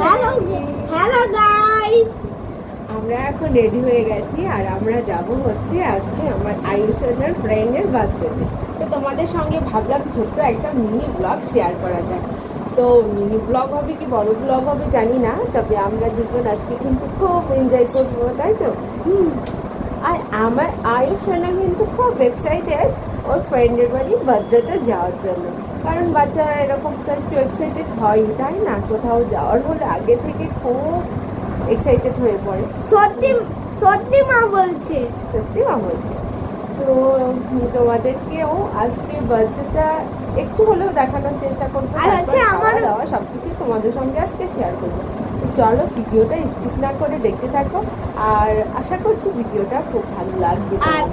Hello hello guys আমরা এখন ready হয়ে গেছি আর আমরা যাব হচ্ছে আজকে আমার আয়ুষনের ফ্রেন্ডের বার্থডেতে তো। তোমাদের সঙ্গে ভাবলাম ছোট্ট একটা মিনি ব্লগ শেয়ার করা যায় তো মিনি ব্লগ হবে কি বড় ব্লগ হবে জানি না, তবে আমরা দুজন আজকে কিন্তু খুব এনজয় করব, তাই তো? আর আমার আয়ুষনা কিন্তু খুব এক্সাইটেড ওর ফ্রেন্ডের বাড়ি বার্থডেতে যাওয়ার জন্য। কারণ বাচ্চারা এরকম তো একটু এক্সাইটেড হয় তাই না? কোথাও যাওয়ার হলে আগে থেকে খুব এক্সাইটেড হয়ে পড়ে। সত্যি সত্যি মা বলছে। সত্যি মা বলছে। তো তোমাদেরকেও আজকে বার্থডেটা একটু হলেও দেখানোর চেষ্টা করব আর হচ্ছে আমার- দাওয়া সব কিছু তোমাদের সঙ্গে আজকে শেয়ার করব। তো চলো ভিডিওটা স্কিপ না করে দেখতে থাকো আর আশা করছি ভিডিওটা খুব ভালো লাগবে আর।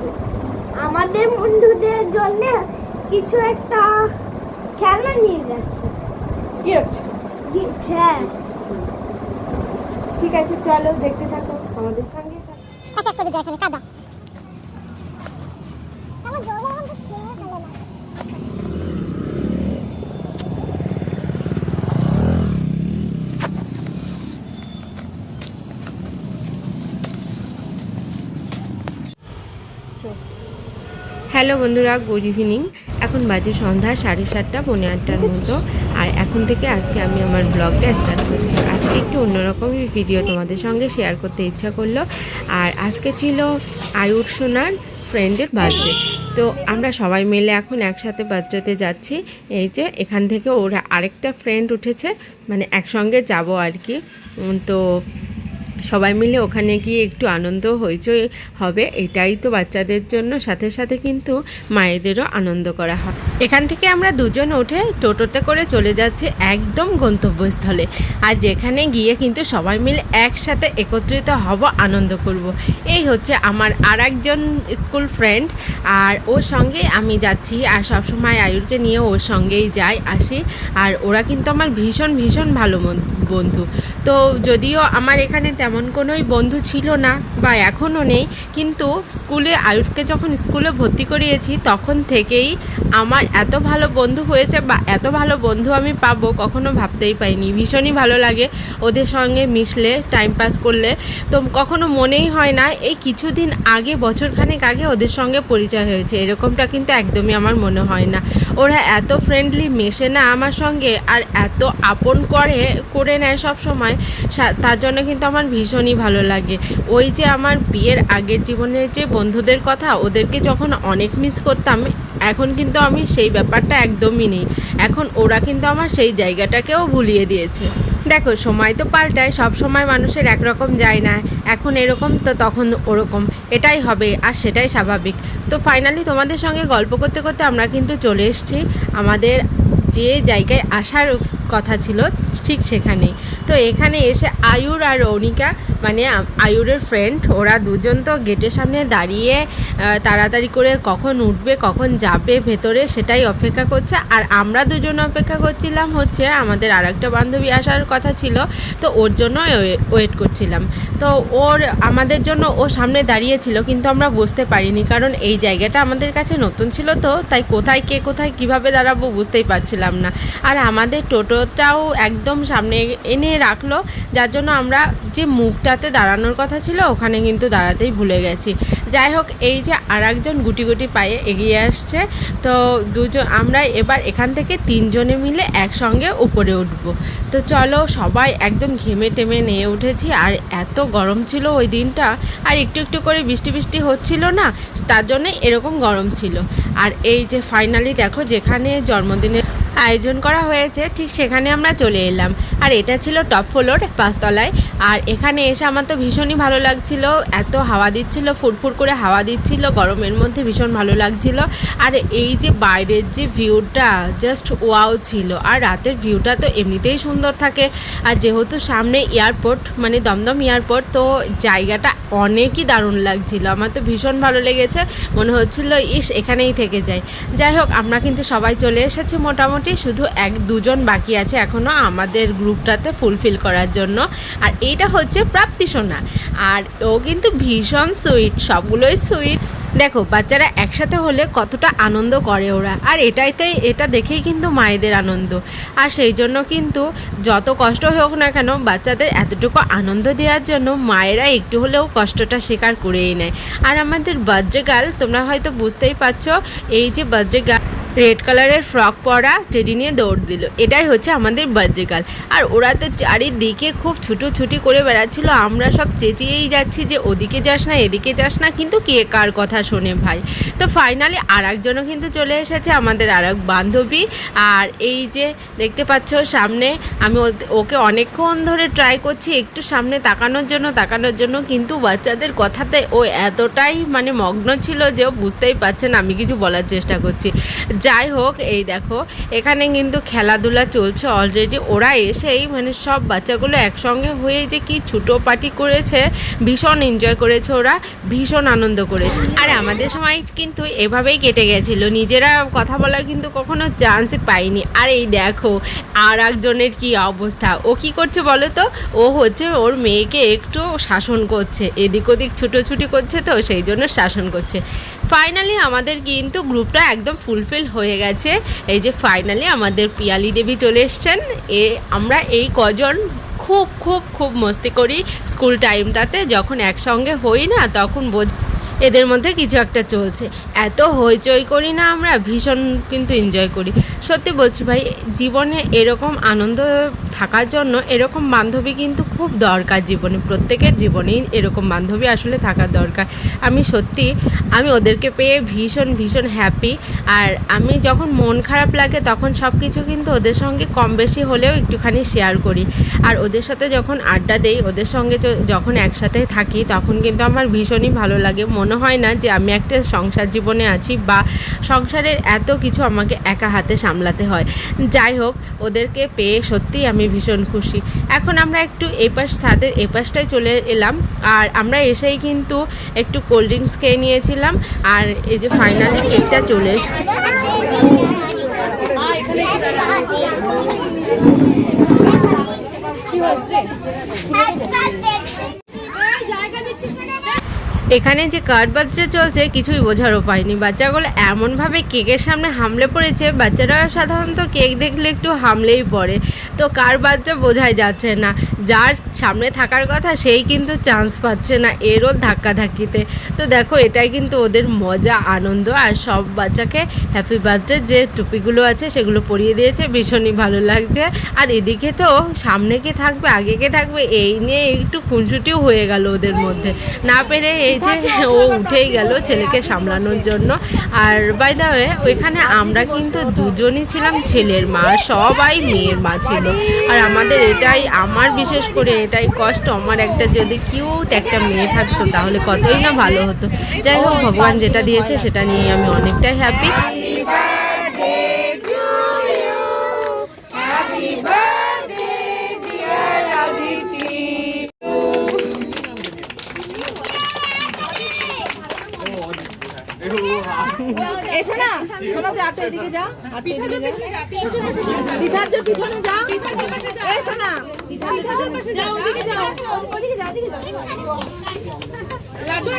আমাদের বন্ধুদের জন্য কিছু একটা খেলনা নিয়ে যাচ্ছে। গিফট গিফট হ্যাঁ। ঠিক আছে চলো দেখতে থাকো আমাদের সঙ্গে থাকো। এক এক করে যায় এখানে কাদা। আমার জল আমাদের খেয়ে ভালো না হ্যালো বন্ধুরা, গুড ইভিনিং। এখন বাজে সন্ধ্যা, সাড়ে সাতটা, পৌনে আটটার মতো। আর এখন থেকে আজকে আমি আমার ব্লগটা স্টার্ট করছি। আজকে একটু অন্যরকমই ভিডিও তোমাদের সঙ্গে শেয়ার করতে ইচ্ছা করল। আর আজকে ছিল আয়ুর সোনার ফ্রেন্ডের বার্থডে তো আমরা সবাই মিলে এখন একসাথে বার্থডেতে যাচ্ছি। এই যে এখান থেকে ওরা আরেকটা ফ্রেন্ড উঠেছে। মানে একসঙ্গে যাব আর কি। তো সবাই মিলে ওখানে গিয়ে একটু আনন্দ হইচই হবে, এটাই তো বাচ্চাদের জন্য। সাথে সাথে কিন্তু মায়েদেরও আনন্দ করা হয়। এখান থেকে আমরা দুজন উঠে টোটোতে করে চলে যাচ্ছি একদম গন্তব্যস্থলে। আর যেখানে গিয়ে কিন্তু সবাই মিলে একসাথে একত্রিত হব, আনন্দ করব। এই হচ্ছে আমার আর একজন স্কুল ফ্রেন্ড, আর ওর সঙ্গে আমি যাচ্ছি। আর সবসময় আয়ুরকে নিয়ে ওর সঙ্গেই যাই, আসি। আর ওরা কিন্তু আমার ভীষণ ভীষণ ভালো বন্ধু। তো যদিও আমার এখানে তেমন কোনোই বন্ধু ছিল না বা এখনও নেই। কিন্তু স্কুলে আয়ুষকে যখন স্কুলে ভর্তি করিয়েছি, তখন থেকেই আমার এত ভালো বন্ধু হয়েছে বা এত ভালো বন্ধু আমি পাবো কখনো ভাবতেই পাইনি। ভীষণই ভালো লাগে ওদের সঙ্গে মিশলে টাইম পাস করলে। তো কখনো মনেই হয় না, এই কিছুদিন আগে, বছরখানেক আগে ওদের সঙ্গে পরিচয় হয়েছে। এরকমটা কিন্তু একদমই আমার মনে হয় না। ওরা এত ফ্রেন্ডলি মেশে না আমার সঙ্গে আর এত আপন করে করে নেয় সব সময় তার জন্য কিন্তু আমার ভীষণই ভালো লাগে। ওই যে আমার বিয়ের আগের জীবনের যে বন্ধুদের কথা, ওদেরকে যখন অনেক মিস করতাম, এখন কিন্তু আমি সেই ব্যাপারটা একদমই নেই। এখন ওরা কিন্তু আমার সেই জায়গাটাকেও ভুলিয়ে দিয়েছে। দেখো, সময় তো পাল্টায়, সব সময় মানুষের একরকম যায় না। এখন এরকম তো তখন ওরকম। এটাই হবে, আর সেটাই স্বাভাবিক। তো ফাইনালি তোমাদের সঙ্গে গল্প করতে করতে আমরা কিন্তু চলে এসেছি। আমাদের যে জায়গায় আসার কথা ছিল, ঠিক সেখানেই। তো এখানে এসে আয়ুর আর রৌনিকা মানে আয়ুরের ফ্রেন্ড ওরা দুজন তো গেটের সামনে দাঁড়িয়ে তাড়াতাড়ি করে কখন উঠবে, কখন যাবে ভেতরে সেটাই অপেক্ষা করছে। আর আমরা দুজন অপেক্ষা করছিলাম হচ্ছে আমাদের আর একটা বান্ধবী আসার কথা ছিল, তো ওর জন্য ওয়েট করছিলাম। তো ওর, আমাদের জন্য ও সামনে দাঁড়িয়েছিল, কিন্তু আমরা বুঝতে পারিনি, কারণ এই জায়গাটা আমাদের কাছে নতুন ছিল তো, তাই কোথায় কে কোথায় কীভাবে দাঁড়াবো বুঝতেই পারছিলাম না। আর আমাদের টোটোটাও একদম সামনে এনে রাখল, যার জন্য আমরা যে মুখটাতে দাঁড়ানোর কথা ছিল, ওখানে কিন্তু দাঁড়াতেই ভুলে গেছি। যাই হোক, এই যে আর একজন গুটি গুটি পায়ে এগিয়ে আসছে, তো দুজন, আমরা এবার এখান থেকে তিনজনে মিলে একসঙ্গে উপরে উঠবো। তো চলো, সবাই একদম ঘেমে টেমে নিয়ে উঠেছি, আর এত গরম ছিল ওই দিনটা, আর একটু একটু করে বৃষ্টি বৃষ্টি হচ্ছিল না, তার জন্য এরকম গরম ছিল। আর এই যে ফাইনালি দেখো, যেখানে জন্মদিনের আয়োজন করা হয়েছে, ঠিক সেখানে আমরা চলে এলাম। আর এটা ছিল টপ ফ্লোর পাঁচতলায়। আর এখানে এসে আমার তো ভীষণই ভালো লাগছিল। এত হাওয়া দিচ্ছিল, ফুরফুর করে হাওয়া দিচ্ছিল, গরমের মধ্যে ভীষণ ভালো লাগছিল। আর এই যে বাইরের যে ভিউটা জাস্ট ওয়াও ছিল। আর রাতের ভিউটা তো এমনিতেই সুন্দর থাকে। আর যেহেতু সামনে এয়ারপোর্ট মানে দমদম এয়ারপোর্ট তো জায়গাটা অনেকই দারুণ লাগছিল। আমার তো ভীষণ ভালো লেগেছে। মনে হচ্ছিল, ইস, এখানেই থেকে যাই যাই হোক, আমরা কিন্তু সবাই চলে এসেছি মোটামুটি। শুধু এক দুজন বাকি আছে এখনও আমাদের গ্রুপটাতে ফুলফিল করার জন্য। আর এইটা হচ্ছে প্রাপ্তি সোনা। আর ও কিন্তু ভীষণ সুইট, সবগুলোই সুইট। দেখো, বাচ্চারা একসাথে হলে কতটা আনন্দ করে ওরা। আর এটাইতে, এটা দেখেই কিন্তু মায়েদের আনন্দ। আর সেই জন্য কিন্তু যত কষ্ট হোক না কেন, বাচ্চাদের এতটুকু আনন্দ দেওয়ার জন্য মায়েরা একটু হলেও কষ্টটা স্বীকার করেই নেয়। আর আমাদের বার্থডে গার্ল তোমরা হয়তো বুঝতেই পারছ, এই যে বার্থডে গার্ল রেড কালারের ফ্রক পরা টেডি নিয়ে দৌড় দিল। এটাই হচ্ছে আমাদের বার্থডে গার্ল আর ওরা তো চারিদিকে খুব ছুটোছুটি করে বেড়াচ্ছিল। আমরা সব চেঁচিয়েই যাচ্ছি যে, ওদিকে যাস না, এদিকে যাস না। কিন্তু কে কার কথা শোনে ভাই? তো ফাইনালি আর একজনও কিন্তু চলে এসেছে, আমাদের আর এক বান্ধবী। আর এই যে দেখতে পাচ্ছ সামনে, আমি ওকে অনেকক্ষণ ধরে ট্রাই করছি একটু সামনে তাকানোর জন্য তাকানোর জন্য। কিন্তু বাচ্চাদের কথাতে ও এতটাই মানে মগ্ন ছিল যে ও বুঝতেই পারছে না, আমি কিছু বলার চেষ্টা করছি। যাই হোক, এই দেখো, এখানে কিন্তু খেলাধুলা চলছে অলরেডি ওরা এসেই মানে সব বাচ্চাগুলো একসঙ্গে হয়ে যে কি ছুটো পার্টি করেছে, ভীষণ এনজয় করেছে ওরা, ভীষণ আনন্দ করেছে। আর আমাদের সময় কিন্তু এভাবেই কেটে গেছিল, নিজেরা কথা বলার কিন্তু কখনো চান্স পাইনি। আর এই দেখো আর একজনের কি অবস্থা, ও কি করছে বলো তো? ও হচ্ছে ওর মেয়েকে একটু শাসন করছে, এদিক ওদিক ছুটোছুটি করছে তো, সেই জন্য শাসন করছে। ফাইনালি আমাদের কিন্তু গ্রুপটা একদম ফুলফিল হয়ে গেছে। এই যে ফাইনালি আমাদের পিয়ালি দেবী চলে এসছেন। এ, আমরা এই কজন খুব খুব খুব মস্তি করি স্কুল টাইমটাতে যখন একসঙ্গে হই না, তখন বোঝ এদের মধ্যে কিছু একটা চলছে। এত হইচই করি না আমরা, ভীষণ কিন্তু এনজয় করি। সত্যি বলছি ভাই, জীবনে এরকম আনন্দ থাকার জন্য এরকম বান্ধবী কিন্তু খুব দরকার জীবনে। প্রত্যেকের জীবনেই এরকম বান্ধবী আসলে থাকার দরকার। আমি সত্যি, আমি ওদেরকে পেয়ে ভীষণ ভীষণ হ্যাপি আর আমি যখন মন খারাপ লাগে, তখন সব কিছু কিন্তু ওদের সঙ্গে কম বেশি হলেও একটুখানি শেয়ার করি। আর ওদের সাথে যখন আড্ডা দেই, ওদের সঙ্গে যখন একসাথে থাকি, তখন কিন্তু আমার ভীষণই ভালো লাগে। মনে হয় না যে আমি একটা সংসার জীবনে আছি বা সংসারের এত কিছু আমাকে একা হাতে সামলাতে হয়। যাই হোক, ওদেরকে পেয়ে সত্যিই আমি ভীষণ খুশি। এখন আমরা একটু এপাশ, ছাদের এপাশটায় চলে এলাম। আর আমরা এসেই কিন্তু একটু কোল্ড ড্রিঙ্কস খেয়ে নিয়েছিলাম। আর এই যে ফাইনালি কেকটা চলে এসছে। এখানে যে কার্ড বাচ্চা চলছে, কিছুই বোঝার উপায় নেই বাচ্চাগুলো এমনভাবে কেকের সামনে হামলে পড়েছে, বাচ্চারা সাধারণত কেক দেখলে একটু হামলেই পড়ে। তো কার বাচ্চা বোঝাই যাচ্ছে না। যার সামনে থাকার কথা, সেই কিন্তু চান্স পাচ্ছে না এরও ধাক্কা ধাক্কিতে তো দেখো, এটাই কিন্তু ওদের মজা, আনন্দ, আর সব বাচ্চাকে হ্যাপি বার্থডে যে টুপিগুলো আছে, সেগুলো পরিয়ে দিয়েছে, ভীষণই ভালো লাগছে। আর এদিকে তো সামনে কে থাকবে, আগে কে থাকবে, এই নিয়ে একটু খুনসুটিও হয়ে গেল ওদের মধ্যে। না পেরে এই যে ও উঠেই গেল ছেলেকে সামলানোর জন্য। আর বাই দা ওয়ে ওইখানে আমরা কিন্তু দুজনই ছিলাম ছেলের মা, সবাই মেয়ের মা ছিল। আর আমাদের এটাই, আমার বিশেষ করে এটাই কষ্ট। আমার একটা যদি কিউট একটা মেয়ে থাকতো, তাহলে কতই না ভালো হতো। যাই হোক, ভগবান যেটা দিয়েছে, সেটা নিয়ে আমি অনেকটাই হ্যাপি এসো না শোনো যে আটটা এদিকে যা আটটা এদিকে যা। পিঠার জোর পিছনে যা। এসো না পিঠার জোর পিছনে যা। ওদিকে যাও। ওদিকে যাও ওদিকে যাও লাড্ডু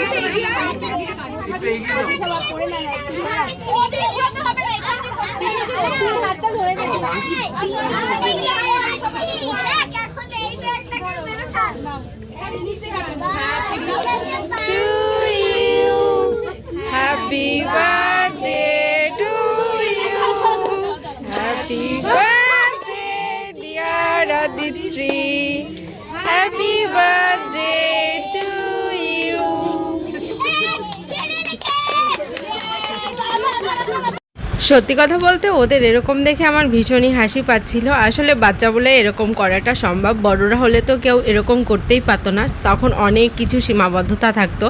হাতটা ধরে Happy birthday to you. Happy birthday, dear Happy birthday সত্যি কথা বলতে ওদের এরকম দেখে আমার ভীষণই হাসি পাচ্ছিল। আসলে বাচ্চা বলে এরকম করাটা সম্ভব, বড়রা হলে তো কেউ এরকম করতেই পারতো না। তখন অনেক কিছু সীমাবদ্ধতা থাকতো।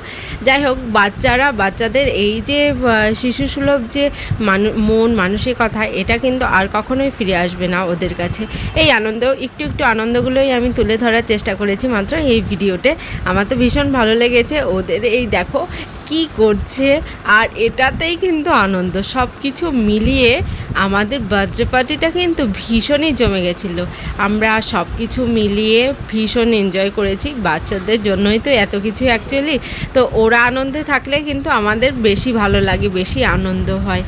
যাই হোক, বাচ্চারা, বাচ্চাদের এই যে শিশুসুলভ যে মানু, মন মানসিকতা, এটা কিন্তু আর কখনোই ফিরে আসবে না ওদের কাছে। এই আনন্দ, একটু একটু আনন্দগুলোই আমি তুলে ধরার চেষ্টা করেছি মাত্র এই ভিডিওতে। আমার তো ভীষণ ভালো লেগেছে। ওদের এই দেখো, কি করছে, আর এটাতেই কিন্তু আনন্দ। সব কিছু মিলিয়ে আমাদের বার্থডে পার্টিটা কিন্তু ভীষণই জমে গেছিল। আমরা সব কিছু মিলিয়ে ভীষণ এনজয় করেছি, বাচ্চাদের জন্যই তো এত কিছু অ্যাকচুয়ালি তো ওরা আনন্দে থাকলে কিন্তু আমাদের বেশি ভালো লাগে, বেশি আনন্দ হয়।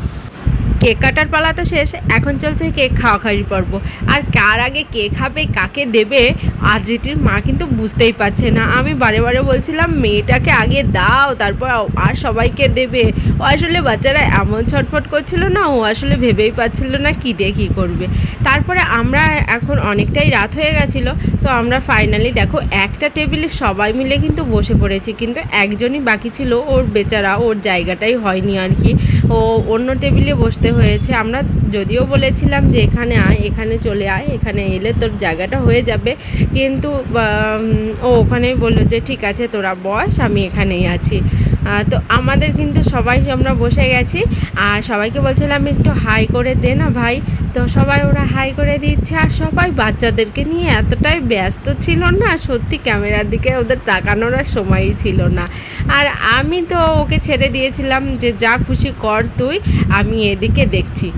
কেক কাটার পালা তো শেষ, এখন চলছে কেক খাওয়া খাওয়ি পর্ব। আর কার আগে কে খাবে, কাকে দেবে আর আদ্রিতির মা কিন্তু বুঝতেই পারছে না। আমি বারে বারে বলছিলাম, মেয়েটাকে আগে দাও, তারপর আর সবাইকে দেবে। ও আসলে বাচ্চারা এমন ছটফট করছিল না, ও আসলে ভেবেই পাচ্ছিল না কী দিয়ে কী করবে। তারপরে আমরা এখন অনেকটাই রাত হয়ে গেছিল, তো আমরা ফাইনালি দেখো, একটা টেবিলে সবাই মিলে কিন্তু বসে পড়েছি, কিন্তু একজনই বাকি ছিল, ওর বেচারা, ওর জায়গাটাই হয়নি আর কি। ও অন্য টেবিলে বসতে হয়েছে। আমরা যদিও বলেছিলাম যে এখানে আয়, এখানে চলে আয়, এখানে এলে তোর জায়গাটা হয়ে যাবে। কিন্তু ও ওখানেই বলল যে, ঠিক আছে, তোরা বস, আমি এখানেই আছি। তো আমাদের কিন্তু সবাই আমরা বসে গেছি। আর সবাইকে বলছিলাম একটু হাই করে দে না ভাই। তো সবাই ওরা হাই করে দিচ্ছে আর সবাই বাচ্চাদেরকে নিয়ে এতটাই ব্যস্ত ছিল না, সত্যি ক্যামেরার দিকে ওদের তাকানোর আর সময়ই ছিল না। আর আমি তো ওকে ছেড়ে দিয়েছিলাম যে যা খুশি কর তুই, আমি এদিকে দেখছি।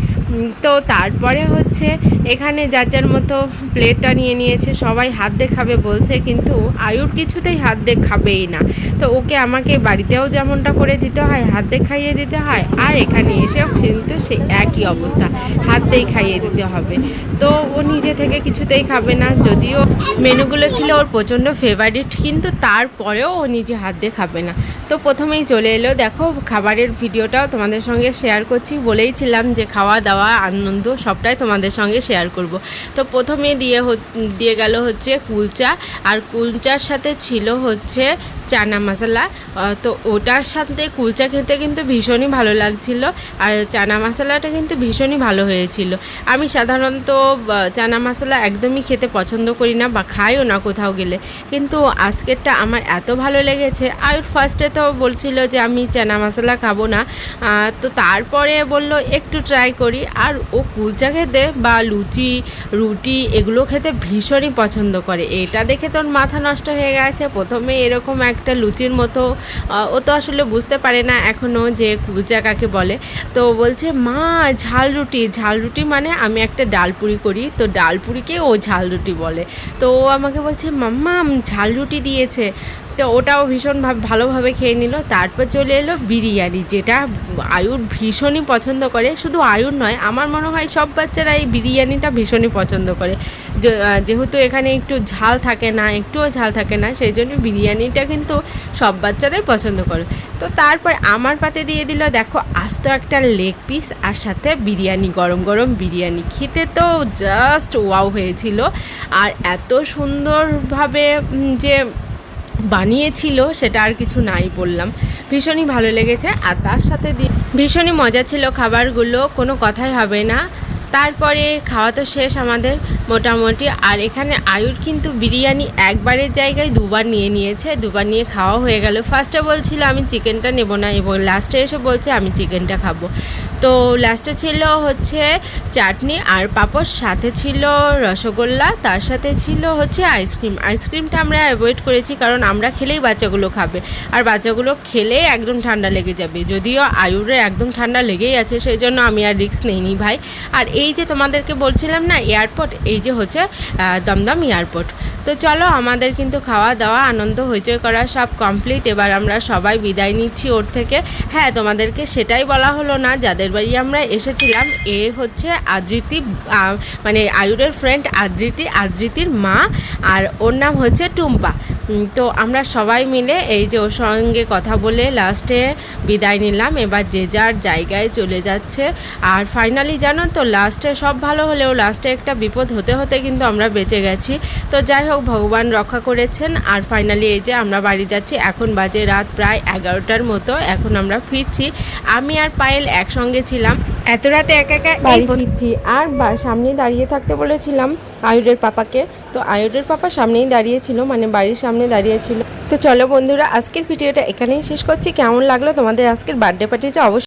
তো তারপরে হচ্ছে এখানে যার যার মতো প্লেটটা নিয়ে নিয়েছে, সবাই হাত দিয়ে খাবে বলছে, কিন্তু আয়ুর কিছুতেই হাত দিয়ে খাবেই না। তো ওকে আমাকে বাড়িতেও যেমনটা করে দিতে হয়, হাত দিয়ে খাইয়ে দিতে হয়, আর এখানে এসেও কিন্তু সে একই অবস্থা, হাত দিয়েই খাইয়ে দিতে হবে। তো ও নিজে থেকে কিছুতেই খাবে না, যদিও মেনুগুলো ছিল ওর প্রচণ্ড ফেভারিট কিন্তু তারপরেও ও নিজে হাত দিয়ে খাবে না। তো প্রথমেই চলে এলো। দেখো, খাবারের ভিডিওটাও তোমাদের সঙ্গে শেয়ার করছি। বলেইছিলাম যে খাওয়া, দাওয়া, আনন্দ সবটাই তোমাদের সঙ্গে শেয়ার করব। তো প্রথমে দিয়ে দিয়ে গেল হচ্ছে কুলচা। আর কুলচার সাথে ছিল হচ্ছে চানা মশলা। তো ওটার সাথে কুলচা খেতে কিন্তু ভীষণই ভালো লাগছিল। আর চানা মশলাটা কিন্তু ভীষণই ভালো হয়েছিল। আমি সাধারণত চানা মশলা একদমই খেতে পছন্দ করি না বা খাইও না কোথাও গেলে। কিন্তু আজকেরটা আমার এত ভালো লেগেছে। আর ফার্স্টে বলছিল যে আমি চানা মশলা খাব না। তো তারপরে বলল, একটু ট্রাই করি। আর ও কুলচা খেতে বা লুচি, রুটি এগুলো খেতে ভীষণই পছন্দ করে। এটা দেখে তোর মাথা নষ্ট হয়ে গেছে। প্রথমে এরকম একটা লুচির মতো ও তো আসলে বুঝতে পারে না এখনও যে কুলচা কাকে বলে। তো বলছে, মা, ঝাল রুটি। ঝাল রুটি মানে আমি একটা ডালপুরি করি। তো ডালপুরিকে ও ঝাল রুটি বলে। তো ও আমাকে বলছে মাম্মা ঝাল রুটি দিয়েছে। তো ওটাও ভীষণ ভাব- ভালোভাবে খেয়ে নিল। তারপর চলে এলো বিরিয়ানি, যেটা আয়ুর ভীষণই পছন্দ করে। শুধু আয়ুর নয়, আমার মনে হয় সব বাচ্চারা এই বিরিয়ানিটা ভীষণই পছন্দ করে। যেহেতু এখানে একটু ঝাল থাকে না, একটুও ঝাল থাকে না, সেই জন্য বিরিয়ানিটা কিন্তু সব বাচ্চারাই পছন্দ করে। তো তারপর আমার পাতে দিয়ে দিল, দেখো, আস্ত একটা লেগ পিস আর সাথে বিরিয়ানি, গরম গরম বিরিয়ানি। খেতে তো জাস্ট ওয়াও হয়েছিল। আর এত সুন্দরভাবে যে বানিয়েছিল, সেটা আর কিছু নাই বললাম। ভীষণই ভালো লেগেছে, আর তার সাথে ভীষণই মজা ছিল খাবারগুলো, কোনো কথাই হবে না। তারপরে খাওয়া তো শেষ আমাদের মোটামুটি। আর এখানে আয়ুর কিন্তু বিরিয়ানি একবারের জায়গায় দুবার নিয়ে নিয়েছে, দুবার নিয়ে খাওয়া হয়ে গেল। ফার্স্টে বলছিল, আমি চিকেনটা নেব না। এবং লাস্টে এসে বলছে, আমি চিকেনটা খাব। তো লাস্টে ছিল হচ্ছে চাটনি আর পাপড়, সাথে ছিল রসগোল্লা, তার সাথে ছিল হচ্ছে আইসক্রিম আইসক্রিমটা আমরা অ্যাভয়েড করেছি কারণ আমরা খেলেই বাচ্চাগুলো খাবে। আর বাচ্চাগুলো খেলে একদম ঠান্ডা লেগে যাবে। যদিও আয়ুরের একদম ঠান্ডা লেগেই আছে, সেই জন্য আমি আর রিস্ক নেইনি ভাই। আর এই যে তোমাদেরকে বলছিলাম না এয়ারপোর্ট এই যে হচ্ছে দমদম এয়ারপোর্ট তো চলো, আমাদের কিন্তু খাওয়া দাওয়া, আনন্দ, হইচই করা সব কমপ্লিট এবার আমরা সবাই বিদায় নিচ্ছি ওর থেকে। হ্যাঁ তোমাদেরকে সেটাই বলা হলো না, যাদের বাড়ি আমরা এসেছিলাম, এ হচ্ছে আদৃতি মানে আয়ুরের ফ্রেন্ড আদৃতি আদৃতির মা, আর ওর নাম হচ্ছে টুম্পা। তো আমরা সবাই মিলে এই যে ওর সঙ্গে কথা বলে লাস্টে বিদায় নিলাম। এবার যে যার জায়গায় চলে যাচ্ছে। আর ফাইনালি জানো তো লাস্টে সব ভালো হলেও লাস্টে একটা বিপদ হতে হতে কিন্তু আমরা বেঁচে গেছি। তো যাই হোক, ভগবান রক্ষা করেছেন। আর ফাইনালি এই যে আমরা বাড়ি যাচ্ছি, এখন বাজে রাত প্রায় এগারোটার মতো। এখন আমরা ফিরছি। আমি আর পায়েল একসঙ্গে ছিলাম। এত রাতে একা একা বাড়ি ফিরছি। আর সামনে সামনেই দাঁড়িয়ে থাকতে বলেছিলাম আয়ুরের পাপাকে। তো আয়ুরের পাপা সামনেই দাঁড়িয়েছিল মানে বাড়ির সামনে দাঁড়িয়েছিল। তো চলো বন্ধুরা আজকের ভিডিওটা এখানেই শেষ করছি। কেমন লাগল তোমাদের আজকের বার্থডে পার্টিটা অবশ্যই